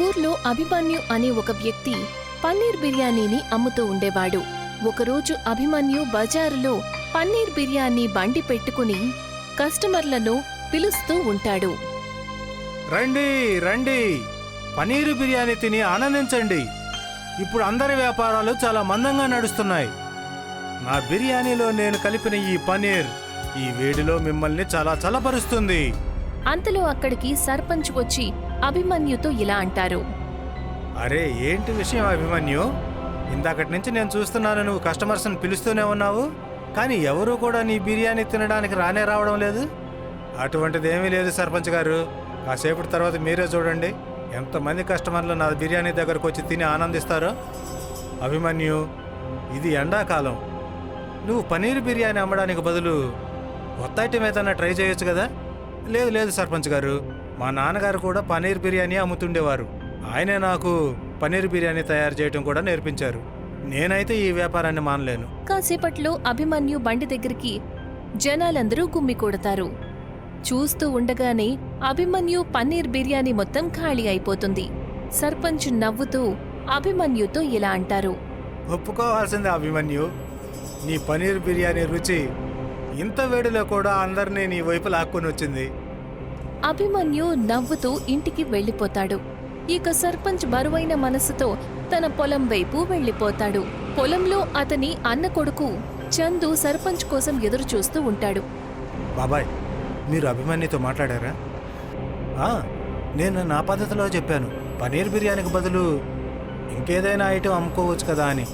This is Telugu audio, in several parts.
ఊర్లో అభిమన్యు అనే ఒక వ్యక్తి పన్నీర్ బిర్యానీని అమ్ముతూ ఉండేవాడు. ఒకరోజు అభిమన్యు బజారులో పన్నీర్ బిర్యానీ బండి పెట్టుకుని కస్టమర్లను పిలుస్తూ ఉంటాడు. రండి రండి. పనీరు బిర్యానీ తిని ఆనందించండి. ఇప్పుడు అందరి వ్యాపారాలు చాలా మందంగా నడుస్తున్నాయి. నా బిర్యానీలో నేను కలిపిన ఈ పనీర్ ఈ వేడిలో మిమ్మల్ని చాలా చల్లపరుస్తుంది. అంతలో అక్కడికి సర్పంచ్ వచ్చి అభిమన్యుతో ఇలా అంటారు. అరే ఏంటి విషయం అభిమన్యు? ఇందాకటి నుంచి నేను చూస్తున్నాను నువ్వు కస్టమర్స్ని పిలుస్తూనే ఉన్నావు. కానీ ఎవరూ కూడా నీ బిర్యానీ తినడానికి రానే రావడం లేదు. అటువంటిది ఏమీ లేదు సర్పంచ్ గారు. కాసేపటి తర్వాత మీరే చూడండి. ఎంతమంది కస్టమర్లు నా బిర్యానీ దగ్గరకు వచ్చి తిని ఆనందిస్తారో? అభిమన్యు ఇది ఎండాకాలం. నువ్వు పనీర్ బిర్యానీ అమ్మడానికి బదులు కొత్త ఐటమ్ ఏదైనా ట్రై చేయొచ్చు కదా? లేదు లేదు సర్పంచ్ గారు. మా నాన్నగారు కూడా పనీర్ బిర్యానీ అమ్ముతుండేవారు. ఆయనే నాకు పనీర్ బిర్యానీ తయారు చేయడం కూడా నేర్పించారు. నేనైతే ఈ వ్యాపారాన్ని మానలేను. కాసేపట్లో అభిమన్యు బండి దగ్గరికి జనాలందరూ గుమ్మి కొడతారు. చూస్తూ ఉండగానే అభిమన్యు పన్నీర్ బిర్యానీ మొత్తం ఖాళీ అయిపోతుంది. సర్పంచ్ నవ్వుతూ అభిమన్యుతో ఇలా అంటారు. ఒప్పుకోవాల్సిందే అభిమన్యు. నీ పనీర్ బిర్యానీ రుచి ఇంత వేడిలో కూడా అందరినీ నీ వైపు లాక్కొని వచ్చింది. అభిమన్యు నవ్వుతూ ఇంటికి వెళ్ళిపోతాడు. ఇక సర్పంచ్ బరువైన మనసుతో తన పొలం వైపు వెళ్ళిపోతాడు. పొలంలో అతని అన్న కొడుకు చందు సర్పంచ్ కోసం ఎదురు చూస్తూ ఉంటాడు. బాబాయ్ మీరు అభిమన్యుతో మాట్లాడారా? ఆ, నేను నా పద్ధతిలో చెప్పాను. పనీర్ బిర్యానీకి బదులు ఇంకేదైనా ఐటెం అమ్ముకోవచ్చు కదా అని.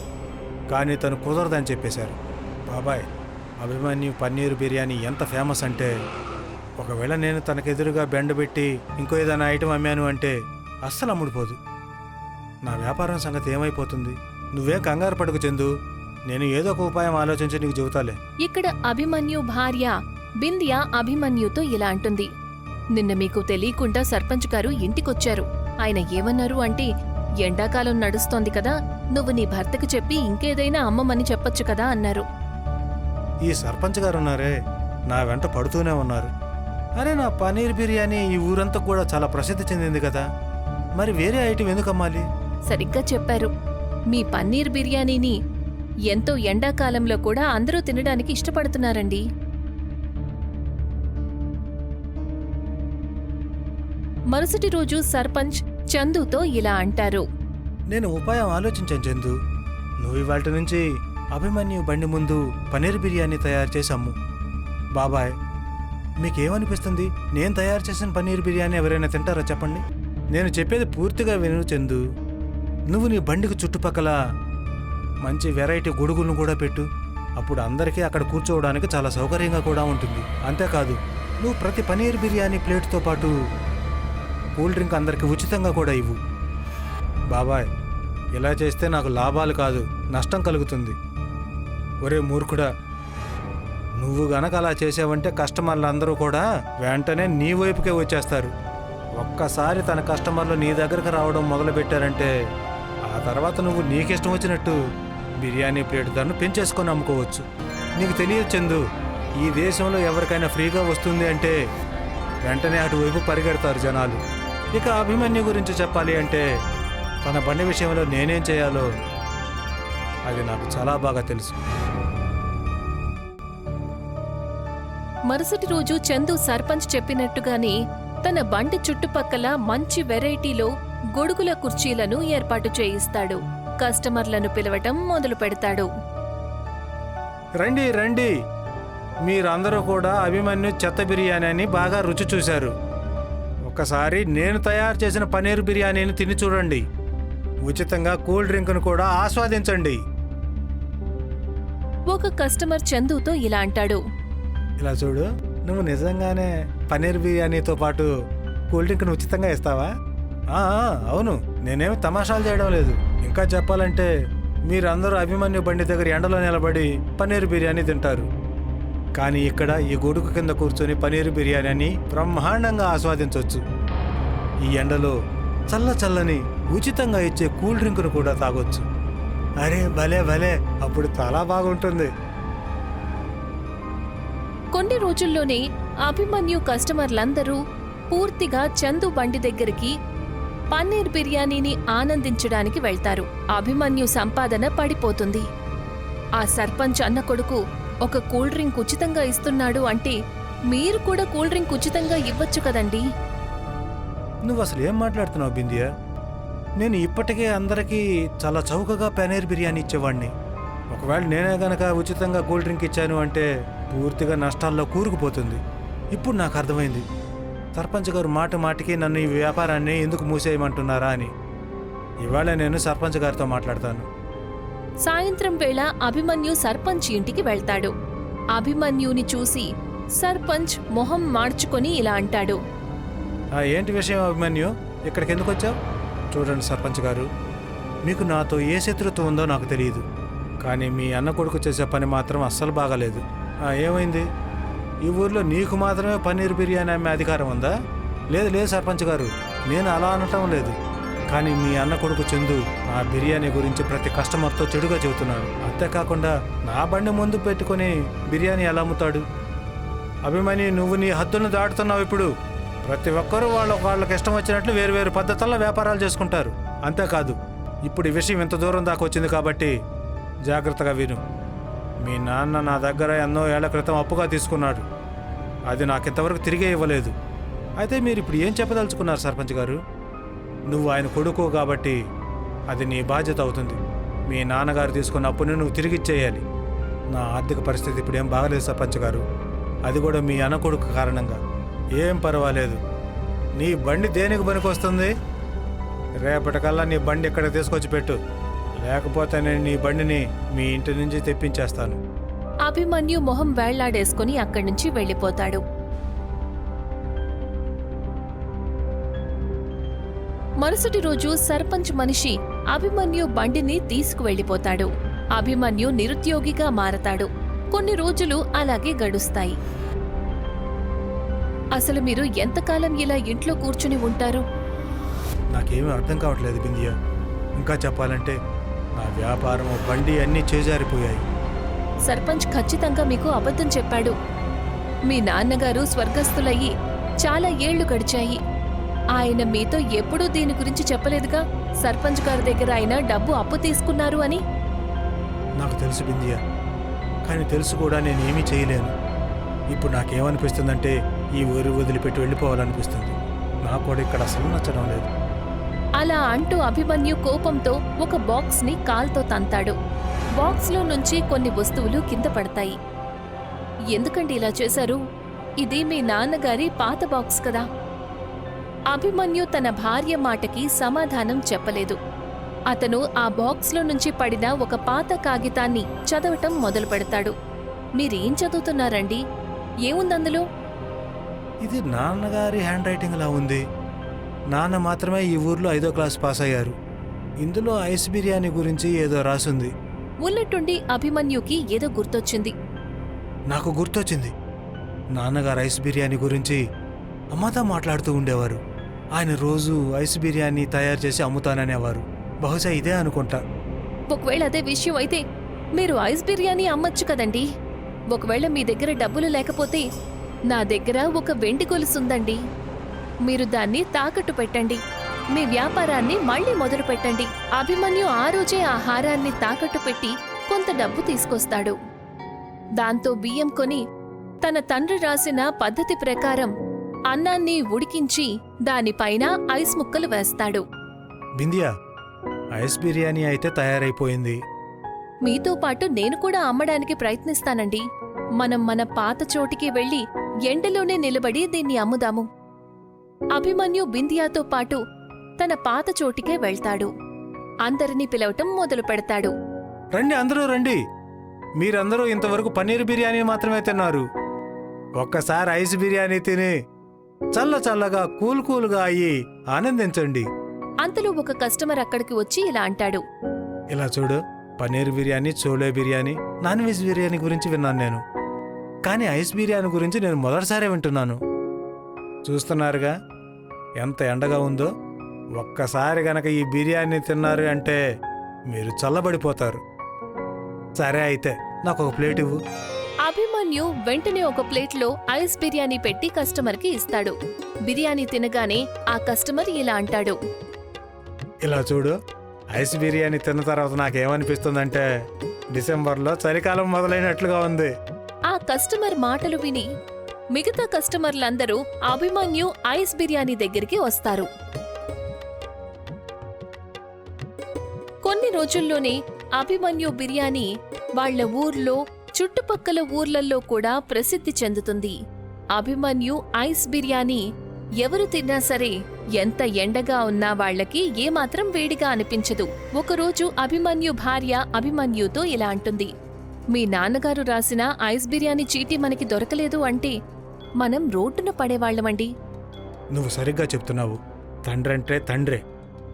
కానీ తను కుదరదని చెప్పేశారు. బాబాయ్ అభిమన్యు పన్నీర్ బిర్యానీ ఎంత ఫేమస్ అంటే ఒకవేళ నేను తనకెదురుగా బెండ పెట్టి ఇంకో ఏదైనా ఐటెం అమ్మాను అంటే అస్సలు అమ్ముడుపోదు నా వ్యాపారం సంగతి ఏమైపోతుంది? నువ్వేం కంగారు పడకు చందు. నేను ఏదో ఒక ఉపాయం ఆలోచించి నీకు చెబుతాలే. ఇక్కడ అభిమన్యు భార్య బింద్య అభిమన్యుతో ఇలా అంటుంది. నిన్న మీకు తెలియకుండా సర్పంచ్ గారు ఇంటికొచ్చారు. ఆయన ఏమన్నారు అంటే ఎండాకాలం నడుస్తోంది కదా నువ్వు నీ భర్తకు చెప్పి ఇంకేదైనా అమ్మమని చెప్పొచ్చు కదా అన్నారు. ఈ సర్పంచ్ గారు ఉన్నారే నా వెంట పడుతూనే ఉన్నారు. అరే నా పనీర్ బిర్యానీ ఈ ఊరంతా కూడా చాలా ప్రసిద్ధి చెందింది కదా. మరి వేరే ఐటెం ఎందుకు అమ్మాలి? సరిగ్గా చెప్పారు. మీ పన్నీర్ బిర్యానీని ఎంతో ఎండాకాలంలో కూడా అందరూ తినడానికి ఇష్టపడుతున్నారండి. మరుసటి రోజు సర్పంచ్ చందుతో ఇలా అంటారు. నేను ఉపాయం ఆలోచించాను చందు. నువ్వు ఇవాళ నుంచి అభిమన్యు బండి ముందు పనీర్ బిర్యానీ తయారు అమ్ము బాబాయ్ మీకేమనిపిస్తుంది? నేను తయారు చేసిన పన్నీర్ బిర్యానీ ఎవరైనా తింటారో చెప్పండి. నేను చెప్పేది పూర్తిగా విను చందు. నువ్వు నీ బండికి చుట్టుపక్కల మంచి వెరైటీ గొడుగులను కూడా పెట్టు. అప్పుడు అందరికీ అక్కడ కూర్చోవడానికి చాలా సౌకర్యంగా కూడా ఉంటుంది. అంతేకాదు నువ్వు ప్రతి పనీర్ బిర్యానీ ప్లేట్తో పాటు కూల్ డ్రింక్ అందరికి ఉచితంగా కూడా ఇవ్వు. బాబాయ్ ఇలా చేస్తే నాకు లాభాలు కాదు నష్టం కలుగుతుంది. ఒరే మూర్ఖుడా నువ్వు గనక అలా చేసావంటే కస్టమర్లు అందరూ కూడా వెంటనే నీ వైపుకే వచ్చేస్తారు. ఒక్కసారి తన కస్టమర్లు నీ దగ్గరకు రావడం మొదలుపెట్టారంటే ఆ తర్వాత నువ్వు నీకిష్టం వచ్చినట్టు బిర్యానీ ప్లేట్ ధరను పెంచేసుకొని అమ్ముకోవచ్చు. నీకు తెలియదు చందు ఈ దేశంలో ఎవరికైనా ఫ్రీగా వస్తుంది అంటే వెంటనే అటువైపు పరిగెడతారు జనాలు. ఇక అభిమన్యు గురించి చెప్పాలి అంటే తన బండి విషయంలో నేనేం చేయాలో అది నాకు చాలా బాగా తెలుసు. మరుసటి రోజు చందు సర్పంచ్ చెప్పినట్టుగానే తన బండి చుట్టుపక్కల మంచి వెరైటీలో గొడుగుల కుర్చీలను ఏర్పాటు చేయిస్తాడు. కస్టమర్లను పిలవటం మొదలు పెడతాడు. రండి రండి. మీరందరూ కూడా అభిమన్యు చెత్త బిర్యానీ అని బాగా రుచి చూశారు. ఒకసారి నేను తయారు చేసిన పనీర్ బిర్యానీని తిని చూడండి. ఉచితంగా కూల్ డ్రింక్ను కూడా ఆస్వాదించండి. ఒక కస్టమర్ చందుతో ఇలా అంటాడు. ఇలా చూడు. నువ్వు నిజంగానే పనీర్ బిర్యానీతో పాటు కూల్ డ్రింక్ను ఉచితంగా ఇస్తావా? అవును. నేనేమి తమాషాలు చేయడం లేదు. ఇంకా చెప్పాలంటే మీరందరూ అభిమన్యు బండి దగ్గర ఎండలో నిలబడి పన్నీర్ బిర్యానీ తింటారు. కానీ ఇక్కడ ఈ గొడుగు కింద కూర్చొని పనీర్ బిర్యానీని బ్రహ్మాండంగా ఆస్వాదించవచ్చు ఈ ఎండలో చల్ల చల్లని ఉచితంగా ఇచ్చే కూల్ డ్రింక్ను కూడా తాగొచ్చు. అరే భలే భలే. అప్పుడు చాలా బాగుంటుంది. కొన్ని రోజుల్లోనే అభిమన్యు కస్టమర్లందరూ పూర్తిగా చందు బండి దగ్గరికి పన్నీర్ బిర్యానీని ఆనందించడానికి వెళ్తారు. అభిమన్యు సంపాదన పడిపోతుంది. ఆ సర్పంచ్ అన్న కొడుకు ఒక కూల్ డ్రింక్ ఉచితంగా ఇస్తున్నాడు అంటే మీరు కూడా కూల్ డ్రింక్ ఉచితంగా ఇవ్వచ్చు కదండి? నువ్వు అసలు ఏం మాట్లాడుతున్నావు బిందియా? నేను ఇప్పటికే అందరికీ చాలా చౌకగా పనీర్ బిర్యానీ ఇచ్చేవాడిని ఒకవేళ నేనే గనక ఉచితంగా కూల్ డ్రింక్ ఇచ్చాను అంటే పూర్తిగా నష్టాల్లో కూరుకుపోతుంది. ఇప్పుడు నాకు అర్థమైంది. సర్పంచ్ గారు మాట మాటికి నన్ను ఈ వ్యాపారాన్ని ఎందుకు మూసేయమంటున్నారా అని. ఇవాళ నేను సర్పంచ్ గారితో మాట్లాడతాను. సాయంత్రం వేళ అభిమన్యు సర్పంచ్ ఇంటికి వెళ్తాడు. అభిమన్యుని చూసి సర్పంచ్ మొహం మార్చుకొని ఇలా అంటాడు. ఏంటి విషయం అభిమన్యు? ఇక్కడికి ఎందుకు వచ్చావు చూడండి సర్పంచ్ గారు మీకు నాతో ఏ శత్రుత్వం ఉందో నాకు తెలియదు. కానీ మీ అన్న కొడుకు చేసే పని మాత్రం అస్సలు బాగాలేదు. ఏమైంది? ఈ ఊర్లో నీకు మాత్రమే పన్నీర్ బిర్యానీ అమ్మే అధికారం ఉందా? లేదు లేదు సర్పంచ్ గారు. నేను అలా అనటం లేదు. కానీ మీ అన్న కొడుకు చందు ఆ బిర్యానీ గురించి ప్రతి కస్టమర్తో చెడుగా చెబుతున్నాడు. అంతేకాకుండా నా బండి ముందు పెట్టుకొని బిర్యానీ ఎలా అమ్ముతాడు? అభిమాని నువ్వు నీ హద్దులను దాటుతున్నావు ఇప్పుడు. ప్రతి ఒక్కరూ వాళ్ళ వాళ్ళకి ఇష్టం వచ్చినట్లు వేరు వేరు పద్ధతుల్లో వ్యాపారాలు చేసుకుంటారు. అంతేకాదు ఇప్పుడు ఈ విషయం ఇంత దూరం దాకా వచ్చింది కాబట్టి జాగ్రత్తగా విను. మీ నాన్న నా దగ్గర ఎన్నో ఏళ్ళ క్రితం అప్పుగా తీసుకున్నాడు. అది నాకు ఇంతవరకు తిరిగే ఇవ్వలేదు. అయితే మీరు ఇప్పుడు ఏం చెప్పదలుచుకున్నారు సర్పంచ్ గారు? నువ్వు ఆయన కొడుకు కాబట్టి అది నీ బాధ్యత అవుతుంది. మీ నాన్నగారు తీసుకున్న అప్పుని నువ్వు తిరిగి ఇచ్చేయాలి నా ఆర్థిక పరిస్థితి ఇప్పుడు ఏం బాగలేదు సర్పంచ్ గారు. అది కూడా మీ అన్న కొడుకు కారణంగా. ఏం పర్వాలేదు. నీ బండి దేనికి పనికొస్తుంది? రేపటికల్లా నీ బండి ఇక్కడ తీసుకొచ్చి పెట్టు. లేకపోతే నేను నీ బండిని మీ ఇంటి నుంచి తెప్పించేస్తాను. అభిమన్యు మొహం వేళ్ళాడేసుకుని అక్కడి నుంచి వెళ్ళిపోతాడు. మరుసటి రోజు సర్పంచ్ మనిషి అభిమన్యు బండిని తీసుకువెళ్ళిపోతాడు. అభిమన్యు నిరుద్యోగిగా మారతాడు. కొన్ని రోజులు అలాగే గడుస్తాయి. అసలు మీరు ఎంతకాలం ఇలా ఇంట్లో కూర్చుని ఉంటారు? నాకేమీ అర్థం కావట్లేదు బిందియా. ఇంకా చెప్పాలంటే నా వ్యాపారం బండి అన్నీ చేజారిపోయాయి. సర్పంచ్ ఖచ్చితంగా మీకు అబద్ధం చెప్పాడు. మీ నాన్నగారు స్వర్గస్థులయ్యి చాలా ఏళ్ళు గడిచాయి. ఆయన మీతో ఎప్పుడూ దీని గురించి చెప్పలేదుగా? సర్పంచ్ గారి దగ్గర ఆయన డబ్బు అప్పు తీసుకున్నారు అని? నాకు తెలుసు బిందియా. కానీ తెలుసు కూడా నేను ఏమీ చేయలేను. ఇప్పుడు నాకేమనిపిస్తుందంటే ఈ ఊరు వదిలిపెట్టి వెళ్ళిపోవాలనిపిస్తుంది. నాకు కూడా ఇక్కడ అసలు నచ్చడం లేదు. అలా అంటూ అభిమన్యు కోపంతో ఒక బాక్స్ని కాల్తో తంతాడు. బాక్స్లో నుంచి కొన్ని వస్తువులు కింద పడతాయి. ఎందుకండి ఇలా చేశారు? ఇది మీ నాన్నగారి పాత బాక్స్ కదా. అభిమన్యు తన భార్య మాటకి సమాధానం చెప్పలేదు. అతను ఆ బాక్స్లో నుంచి పడిన ఒక పాత కాగితాన్ని చదవటం మొదలు పెడతాడు మీరేం చదువుతున్నారండి? ఏముందందులో ఇది నాన్నగారి హ్యాండ్ రైటింగ్ లా ఉంది. నాన్న మాత్రమే ఈ ఊర్లో ఐదో క్లాస్ పాస్ అయ్యారు. ఇందులో ఐస్ బిర్యానీ గురించి ఏదో రాసుంది. ఉన్నట్టుండి అభిమన్యుకి ఏదో గుర్తొచ్చింది. నాకు గుర్తొచ్చింది. నాన్నగారు ఐస్ బిర్యానీ గురించి అమ్మతో మాట్లాడుతూ ఉండేవారు. ఆయన రోజు ఐస్ బిర్యానీ తయారు చేసి అమ్ముతాననేవారు. బహుశా ఇదే అనుకుంటా. ఒకవేళ అదే విషయం అయితే మీరు ఐస్ బిర్యానీ అమ్మొచ్చు కదండి. ఒకవేళ మీ దగ్గర డబ్బులు లేకపోతే నా దగ్గర ఒక వెండి గొలుసుందండి. మీరు దాన్ని తాకట్టు పెట్టండి. మీ వ్యాపారాన్ని మళ్ళీ మొదలు పెట్టండి. అభిమన్యు ఆ రోజే ఆ హారాన్ని తాకట్టు పెట్టి కొంత డబ్బు తీసుకొస్తాడు. దాంతో బియ్యం కొని తన తండ్రి రాసిన పద్ధతి ప్రకారం అన్నాన్ని ఉడికించి దానిపైన ఐస్ ముక్కలు వేస్తాడు. బిందియా ఐస్ బిర్యానీ అయితే తయారైపోయింది. మీతో పాటు నేను కూడా అమ్మడానికి ప్రయత్నిస్తానండి. మనం మన పాత చోటికి వెళ్ళి ఎండలోనే నిలబడి దీన్ని అమ్ముదాము. అభిమన్యు బిందియాతో పాటు తన పాత చోటికే వెళ్తాడు. అందరినీ పిలవటం మొదలు పెడతాడు. రండి అందరూ రండి. మీరందరూ ఇంతవరకు పన్నీర్ బిర్యానీ మాత్రమే తిన్నారు. ఒక్కసారి ఐస్ బిర్యానీ తిని చల్ల చల్లగా కూల్ కూల్గా అయ్యి ఆనందించండి. అంతలో ఒక కస్టమర్ అక్కడికి వచ్చి ఇలా అంటాడు. ఇలా చూడు పన్నీర్ బిర్యానీ చోలే బిర్యానీ నాన్ వెజ్ బిర్యానీ గురించి విన్నాను నేను. కానీ ఐస్ బిర్యానీ గురించి నేను మొదటిసారే వింటున్నాను. చూస్తున్నారుగా? ఎంత ఎండగా ఉందో? ఒక్కసారి గనక ఈ బిర్యానీ తిన్నారు అంటే మీరు చల్లబడిపోతారు. సరే అయితే నాకు ఒక ప్లేట్ ఇవ్వు. అభిమన్యు వెంటనే ఒక ప్లేట్లో ఐస్ బిర్యానీ పెట్టి కస్టమర్కి ఇస్తాడు. బిర్యానీ తినగానే ఆ కస్టమర్ ఇలా అంటాడు. ఇలా చూడు ఐస్ బిర్యానీ తిన్న తర్వాత నాకేమనిపిస్తుందంటే డిసెంబర్లో చలికాలం మొదలైనట్లుగా ఉంది. ఆ కస్టమర్ మాటలు విని మిగతా కస్టమర్లందరూ అభిమన్యు ఐస్ బిర్యానీ దగ్గరికి వస్తారు. కొన్ని రోజుల్లోనే అభిమన్యు బిర్యానీ వాళ్ళ ఊర్లో చుట్టుపక్కల ఊర్లల్లో కూడా ప్రసిద్ధి చెందుతుంది. అభిమన్యు ఐస్ బిర్యానీ ఎవరు తిన్నా సరే ఎంత ఎండగా ఉన్నా వాళ్ళకి ఏమాత్రం వేడిగా అనిపించదు. ఒకరోజు అభిమన్యు భార్య అభిమన్యుతో ఇలా అంటుంది. మీ నాన్నగారు రాసిన ఐస్ బిర్యానీ చీటీ మనకి దొరకలేదు అంటే మనం రోడ్డున పడేవాళ్ళమండి నువ్వు సరిగ్గా చెప్తున్నావు. తండ్రి అంటే తండ్రే.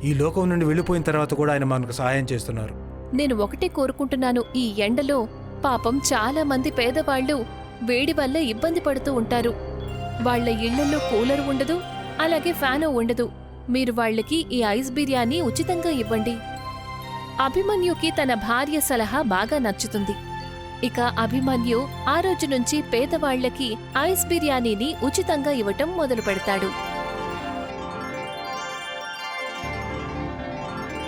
ఈ లోకం నుండి వెళ్ళిపోయిన తర్వాత కూడా ఆయన మనకు సహాయం చేస్తున్నారు. నేను ఒకటే కోరుకుంటున్నాను ఈ ఎండలో పాపం చాలా మంది పేదవాళ్ళు వేడి వల్ల ఇబ్బంది పడుతూ ఉంటారు. వాళ్ళ ఇళ్ళలో కూలర్ ఉండదు అలాగే ఫ్యాను ఉండదు. మీరు వాళ్ళకి ఈ ఐస్ బిర్యానీ ఉచితంగా ఇవ్వండి. అభిమన్యుకి తన భార్య సలహా బాగా నచ్చుతుంది. ఇక అభిమన్యు ఆ రోజు నుంచి పేదవాళ్ళకి ఐస్ బిర్యానీని ఉచితంగా ఇవ్వటం మొదలు పెడతాడు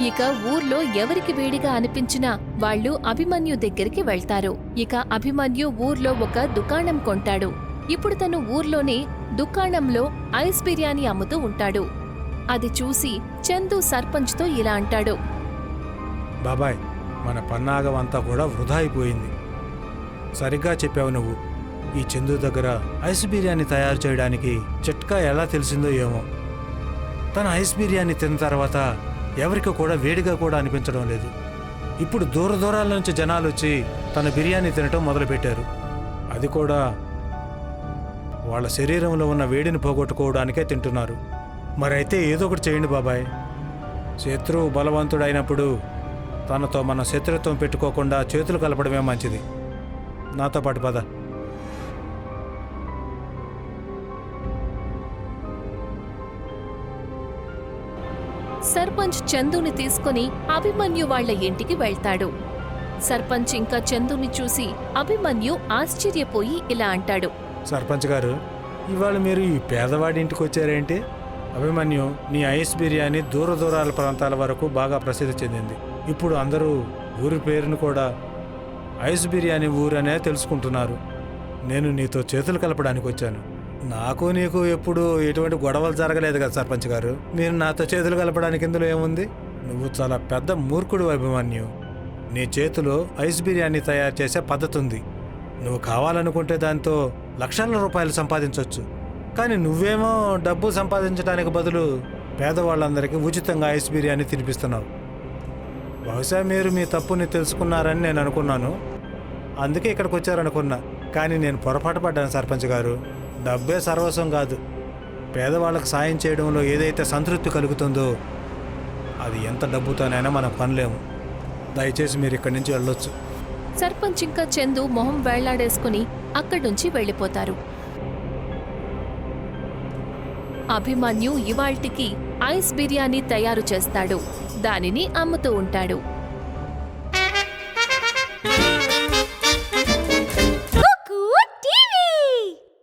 ఇక ఊర్లో ఎవరికి వేడిగా అనిపించినా వాళ్ళు అభిమన్యు దగ్గరికి వెళ్తారు. ఇక అభిమన్యు ఊర్లో ఒక దుకాణం కొంటాడు. ఇప్పుడు తను ఊర్లోనే దుకాణంలో ఐస్ బిర్యానీ అమ్ముతూ ఉంటాడు. అది చూసి చందు సర్పంచ్తో ఇలా అంటాడు. బాబాయ్ మన పన్నాగం అంతా కూడా వృధా అయిపోయింది. సరిగ్గా చెప్పావు నువ్వు. ఈ చందు దగ్గర ఐస్ బిర్యానీ తయారు చేయడానికి చిట్కా ఎలా తెలిసిందో ఏమో. తన ఐస్ బిర్యానీ తిన్న తర్వాత ఎవరికి కూడా వేడిగా కూడా అనిపించడం లేదు. ఇప్పుడు దూర దూరాల నుంచి జనాలు వచ్చి తన బిర్యానీ తినటం మొదలుపెట్టారు. అది కూడా వాళ్ళ శరీరంలో ఉన్న వేడిని పోగొట్టుకోవడానికే తింటున్నారు. మరైతే ఏదో ఒకటి చేయండి బాబాయ్. శత్రువు బలవంతుడైనప్పుడు తనతో మన శత్రుత్వం పెట్టుకోకుండా చేతులు కలపడమే మంచిది. నాతో పాటు పద. సర్పంచ్ చందుని తీసుకుని అభిమన్యు వాళ్ళ ఇంటికి వెళ్తాడు. సర్పంచ్ ఇంకా చందుని చూసి అభిమన్యు ఆశ్చర్యపోయి ఇలా అంటాడు. సర్పంచ్ గారు ఇవాళ మీరు ఈ పేదవాడి ఇంటికి వచ్చారేంటి? అభిమన్యు నీ ఐస్ బిర్యానీ దూర దూరాల ప్రాంతాల వరకు బాగా ప్రసిద్ధి చెందింది. ఇప్పుడు అందరూ ఊరి పేరును కూడా ఐస్ బిర్యానీ ఊరనే తెలుసుకుంటున్నారు. నేను నీతో చేతులు కలపడానికి వచ్చాను. నాకు నీకు ఎప్పుడు ఎటువంటి గొడవలు జరగలేదు కదా సర్పంచ్ గారు? మీరు నాతో చేతులు కలపడానికి ఇందులో ఏముంది? నువ్వు చాలా పెద్ద మూర్ఖుడు అభిమాన్యు. నీ చేతిలో ఐస్ బిర్యానీ తయారు చేసే పద్ధతి ఉంది. నువ్వు కావాలనుకుంటే దాంతో లక్షల రూపాయలు సంపాదించవచ్చు కానీ నువ్వేమో డబ్బు సంపాదించడానికి బదులు పేదవాళ్ళందరికీ ఉచితంగా ఐస్ బిర్యానీ తినిపిస్తున్నావు. బహుశా మీరు మీ తప్పుని తెలుసుకున్నారని నేను అనుకున్నాను. అందుకే ఇక్కడికి వచ్చారనుకున్నా. కానీ నేను పొరపాటు పడ్డాను సర్పంచ్ గారు. డబ్బే సర్వస్వం కాదు. పేదవాళ్ళకు సాయం చేయడంలో ఏదైతే సంతృప్తి కలుగుతుందో అది ఎంత డబ్బుతోనైనా మనం పనిలేము దయచేసి మీరు ఇక్కడి నుంచి వెళ్ళొచ్చు. సర్పంచ్ ఇంకా చందు మొహం వేళ్ళాడేసుకుని అక్కడ్నుంచి వెళ్ళిపోతారు. అభిమన్యు ఇవాల్టికి ఐస్ బిర్యానీ తయారు చేస్తాడు. దానిని అమ్ముతూ ఉంటాడు.